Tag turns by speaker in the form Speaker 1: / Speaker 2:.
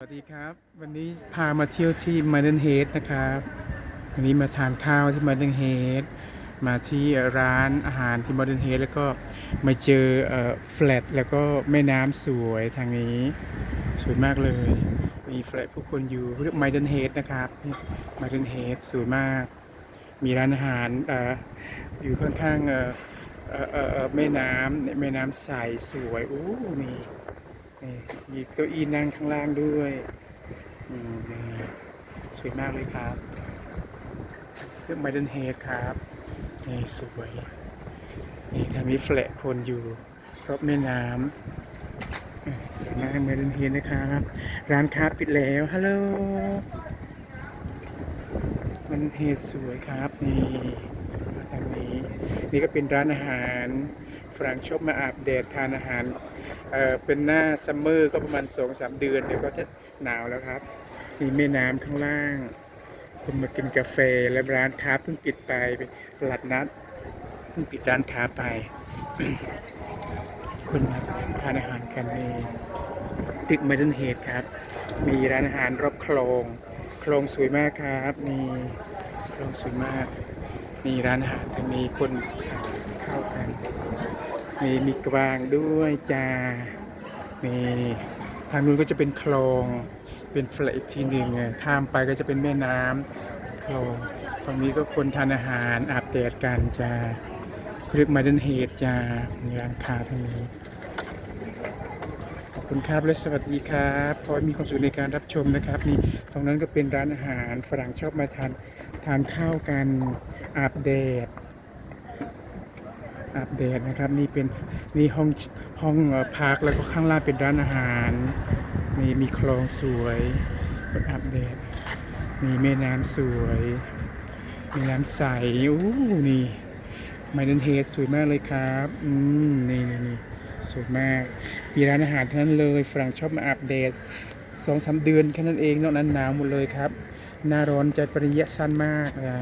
Speaker 1: สวัสดีครับ วันนี้พามาเที่ยวที่มา d ดนเฮดนะครับ วันนี้มาทานข้าวที่มา d ดนเฮดมาที่ร้านอาหารที่มา d ดนเฮดแล้วก็มาเจอเอ่อแฟลตแล้วก็แม่น้ำสวยทางนี้ สวยมากเลย มีแฟลตผู้คนอยู่เรียกมา d ดนเฮดนะครับมา d ดนเฮดสวยมาก มีร้านอาหารออยู่ข้างๆเอ่อเอ่อเอ่อแม่น้ำแม่น้ำใสสวยอู้นี่ นี่มีเก้าอี้นั่งข้างล่างด้วยนี่สวยมากเลยครับเรื่องไมเดนเฮดครับนี่สวยนี่ทางนี้แฟลคนอยู่รอบแม่น้ำสวยมากไมเดนเฮดนะครับ ร้านค้าปิดแล้วฮัลโหลมันเฮดสวยครับนี่ทางนี้ นี่ก็เป็นร้านอาหารฝรั่งชอบมาอาบแดดทานอาหาร เออเป็นหน้าซัมเมอร์ก็ประมาณสองสามเดือนเดี๋ยวก็จะหนาวแล้วครับ มีแม่น้ำข้างล่าง คนมากินกาแฟและร้านค้าเพิ่งปิดไปตลาดนัดเพิ่งปิดร้านค้าไป คนมาทานอาหารกันในตึก m ม d ด n นเฮดครับ มีร้านอาหารรอบคลอง คลองสวยมากครับนี่คลองสวยมาก มีร้านอาหารทางนี้คนเข้ากัน มีมีกวางด้วยจ้า นี่ทางนู้นก็จะเป็นคลอง เป็นแฟลตทีหนึ่งไงข้ามไปก็จะเป็นแม่น้ำคลองฝั่งนี้ก็คนทานอาหารอาบแดดกันจ้าเรียกมาเดนเฮดจ้ามีร้านค้าทางนี้ขอบคุณครับและสวัสดีครับขอให้มีความสุขในการรับชมนะครับ นี่ตรงนั้นก็เป็นร้านอาหารฝรั่งชอบมาทานทานข้าวกันอาบแดด อาบแดดนะครับ นี่เป็นนี่ห้องห้องพักแล้วก็ข้างล่างเป็นร้านอาหารนี่มีคลองสวยคนอาบแดดมีแม่น้ำสวยแม่น้ำใสอู้นี่ไมเดนเฮดสวยมากเลยครับอืมนี่นี่นี่สวยมากมีร้านอาหารทั้งนั้นเลยฝรั่งชอบมาอาบแดดสองสามเดือนแค่นั้นเองนอกนั้นหนาวหมดเลยครับหน้าร้อนจะปริยะสั้นมากอ่า